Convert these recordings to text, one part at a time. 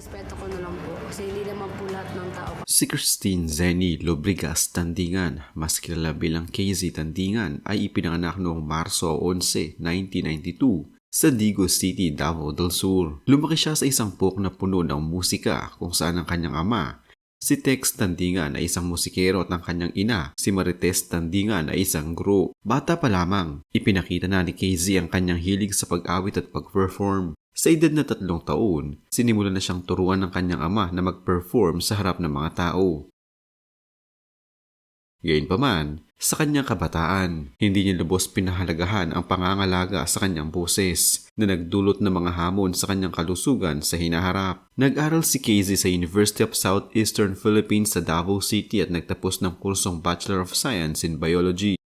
Respeto ko na lang po kasi hindi naman po lahat ng tao Si Christine Zenny Lobrigas Tandingan, mas kilala bilang KZ Tandingan, ay ipinanganak noong Marso 11, 1992 sa Digo City, Davao del Sur. Lumaki siya sa isang pok na puno ng musika kung saan ang kanyang ama, si Tex Tandingan ay isang musikero at ang kanyang ina, si Marites Tandingan ay isang guro. Bata pa lamang, ipinakita na ni KZ ang kanyang hilig sa pag-awit at pag-perform. Sa edad na tatlong taon, sinimulan na siyang turuan ng kanyang ama na mag-perform sa harap ng mga tao. Gayunpaman, sa kanyang kabataan, hindi niya lubos pinahalagahan ang pangangalaga sa kanyang boses na nagdulot ng mga hamon sa kanyang kalusugan sa hinaharap. Nag-aral si Casey sa University of Southeastern Philippines sa Davao City at nagtapos ng kursong Bachelor of Science in Biology.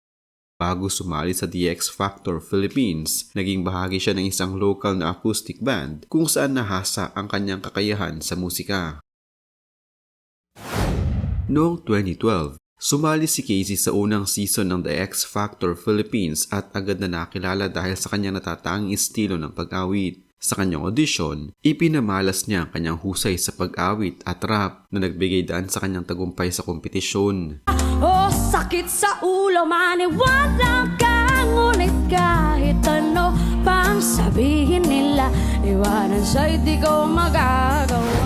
Bago sumali sa The X Factor Philippines, naging bahagi siya ng isang local na acoustic band kung saan nahasa ang kanyang kakayahan sa musika. Noong 2012, sumali si Casey sa unang season ng The X Factor Philippines at agad na nakilala dahil sa kanyang natatanging estilo ng pag-awit. Sa kanyang audition, ipinamalas niya ang kanyang husay sa pag-awit at rap na nagbigay daan sa kanyang tagumpay sa kompetisyon. Sakit sa ulo, maniwala ka Ngunit kahit ano pang sabihin nila Iwanan siya'y di ko magagawa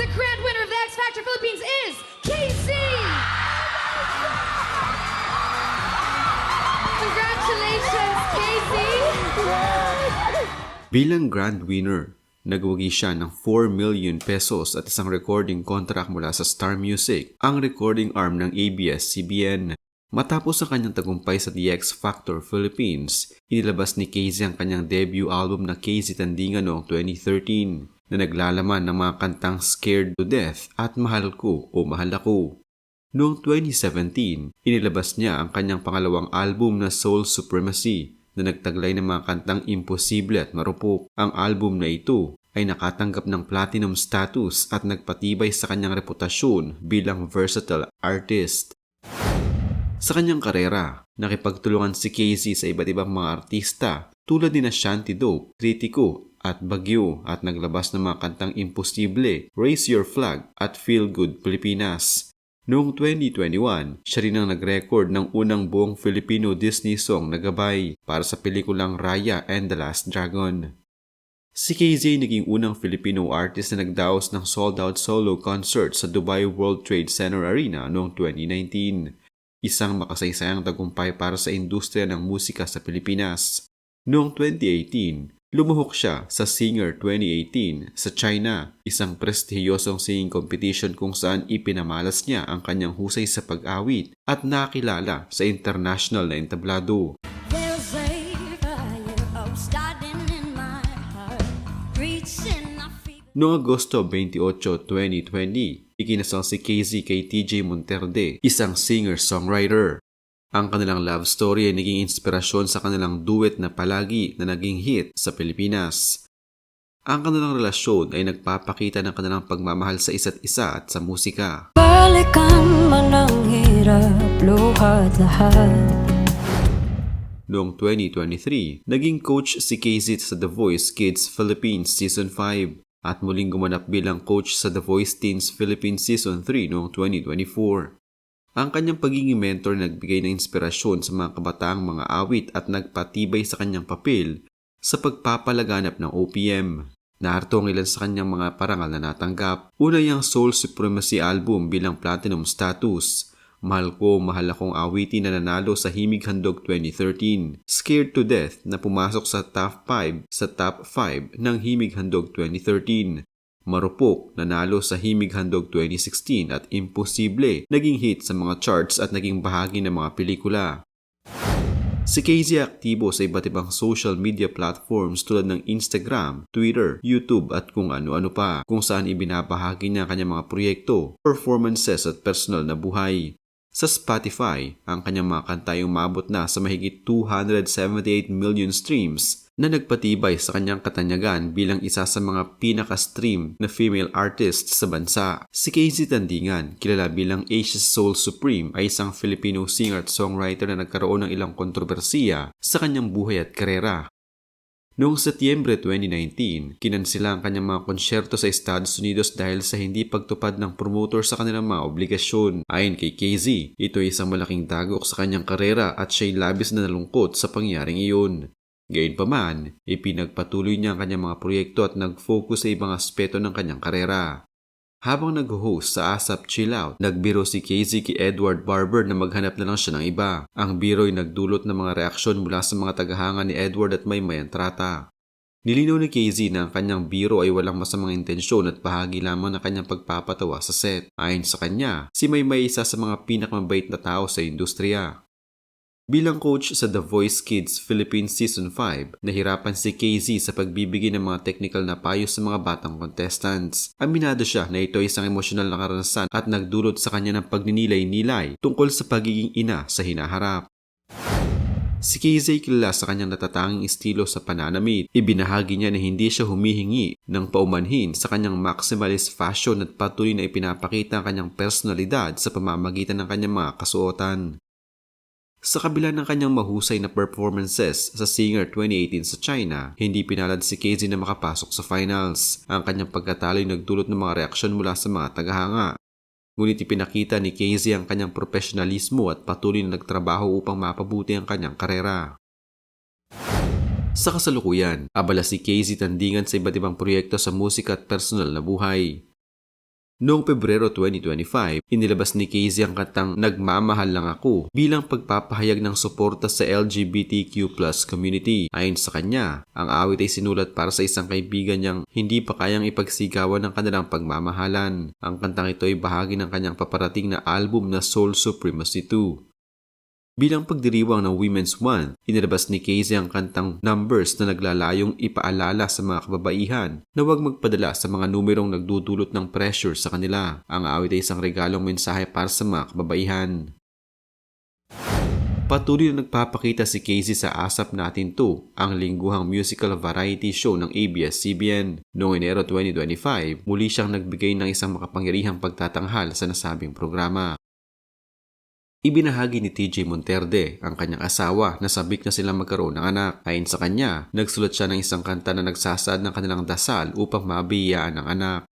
The grand winner of the X Factor Philippines is Casey! Congratulations, Casey! Bilang grand winner, nagwagi siya ng 4 million pesos at isang recording contract mula sa Star Music, ang recording arm ng ABS-CBN. Matapos ang kanyang tagumpay sa The X Factor Philippines, inilabas ni Casey ang kanyang debut album na Casey Tandingan noong 2013 na naglalaman ng mga kantang Scared to Death at Mahal Ko o Mahal Ako. Noong 2017, inilabas niya ang kanyang pangalawang album na Soul Supremacy na nagtaglay ng mga kantang imposible at marupok. Ang album na ito ay nakatanggap ng platinum status at nagpatibay sa kanyang reputasyon bilang versatile artist. Sa kanyang karera, nakipagtulungan si Casey sa iba't ibang mga artista tulad ni na Shanty Dope, Kritiko at Bagyo at naglabas ng mga kantang Imposible, Raise Your Flag at Feel Good Pilipinas. Noong 2021, siya rin ang nag-record ng unang buong Filipino Disney song na gabay para sa pelikulang Raya and the Last Dragon. Si KZ naging unang Filipino artist na nagdaos ng sold-out solo concert sa Dubai World Trade Center Arena noong 2019. Isang makasaysayang tagumpay para sa industriya ng musika sa Pilipinas. Noong 2018, lumuhok siya sa Singer 2018 sa China, isang prestihiyosong singing competition kung saan ipinamalas niya ang kanyang husay sa pag-awit at nakilala sa international na entablado. Noong Agosto 28, 2020, ikinasal si KZ kay TJ Monterde, isang singer-songwriter. Ang kanilang love story ay naging inspirasyon sa kanilang duet na palagi na naging hit sa Pilipinas. Ang kanilang relasyon ay nagpapakita ng kanilang pagmamahal sa isa't isa at sa musika. Balikan man ang hirap, luhat lahat Noong 2023, naging coach si KZ sa The Voice Kids Philippines Season 5 at muling gumanap bilang coach sa The Voice Teens Philippines Season 3 noong 2024. Ang kanyang pagiging mentor nagbigay ng inspirasyon sa mga kabataang mga awit at nagpatibay sa kanyang papel sa pagpapalaganap ng OPM. Narito ang ilan sa kanyang mga parangal na natanggap. Una yung Soul Supremacy album bilang platinum status. Mahal ko, mahal akong awitin na nanalo sa Himig Handog 2013. Scared to Death na pumasok sa top 5 sa top 5 ng Himig Handog 2013. Marupok nanalo sa Himig Handog 2016 at Imposible naging hit sa mga charts at naging bahagi ng mga pelikula. Si KZ aktibo sa iba't ibang social media platforms tulad ng Instagram, Twitter, YouTube at kung ano-ano pa kung saan ibinabahagi niya ang kanyang mga proyekto, performances at personal na buhay. Sa Spotify, ang kanyang mga kanta ay umabot na sa mahigit 278 million streams na nagpatibay sa kanyang katanyagan bilang isa sa mga pinaka-stream na female artist sa bansa. Si Casey Tandingan, kilala bilang Asia's Soul Supreme, ay isang Filipino singer at songwriter na nagkaroon ng ilang kontrobersiya sa kanyang buhay at karera. Noong Setyembre 2019, kinansila ang kanyang mga konsyerto sa Estados Unidos dahil sa hindi pagtupad ng promoter sa kanilang mga obligasyon. Ayon kay KZ, ito ay isang malaking dagok sa kanyang karera at siya'y labis na nalungkot sa pangyaring iyon. Gayunpaman, ipinagpatuloy niya ang kanyang mga proyekto at nag-focus sa ibang aspeto ng kanyang karera. Habang nag-host sa ASAP Chill Out, nagbiro si KZ kay Edward Barber na maghanap na lang siya ng iba. Ang biro'y nagdulot ng mga reaksyon mula sa mga tagahanga ni Edward at may mayantrata. Nilinaw ni KZ na ang kanyang biro ay walang masamang intensyon at bahagi lamang ng kanyang pagpapatawa sa set. Ayon sa kanya, si Maymay isa sa mga pinakamabait na tao sa industriya. Bilang coach sa The Voice Kids Philippines Season 5, nahirapan si KZ sa pagbibigay ng mga technical na payo sa mga batang contestants. Aminado siya na ito ay isang emosyonal na karanasan at nagdulot sa kanya ng pagninilay-nilay tungkol sa pagiging ina sa hinaharap. Si KZ kilala sa kanyang natatanging estilo sa pananamit. Ibinahagi niya na hindi siya humihingi ng paumanhin sa kanyang maximalist fashion at patuloy na ipinapakita ang kanyang personalidad sa pamamagitan ng kanyang mga kasuotan. Sa kabila ng kanyang mahusay na performances sa Singer 2018 sa China, hindi pinalad si KZ na makapasok sa finals. Ang kanyang pagkatalo ay nagdulot ng mga reaksyon mula sa mga tagahanga. Ngunit ipinakita ni KZ ang kanyang profesionalismo at patuloy na nagtrabaho upang mapabuti ang kanyang karera. Sa kasalukuyan, abala si KZ tandingan sa iba't ibang proyekto sa musika at personal na buhay. Noong Pebrero 2025, inilabas ni Casey ang kantang Nagmamahal Lang Ako bilang pagpapahayag ng suporta sa LGBTQ community. Ayon sa kanya, ang awit ay sinulat para sa isang kaibigan niyang hindi pa kayang ipagsigawan ng kanilang pagmamahalan. Ang kantang ito ay bahagi ng kanyang paparating na album na Soul Supremacy 2. Bilang pagdiriwang ng Women's Month, inilabas ni Casey ang kantang Numbers na naglalayong ipaalala sa mga kababaihan na huwag magpadala sa mga numerong nagdudulot ng pressure sa kanila. Ang awit ay isang regalong mensahe para sa mga kababaihan. Patuloy na nagpapakita si Casey sa Asap Natin 2, ang lingguhang musical variety show ng ABS-CBN. Noong Enero 2025, muli siyang nagbigay ng isang makapangyarihang pagtatanghal sa nasabing programa. Ibinahagi ni TJ Monterde, ang kanyang asawa, na sabik na silang magkaroon ng anak. Ayon sa kanya, nagsulat siya ng isang kanta na nagsasad ng kanilang dasal upang mabiyaan ng anak.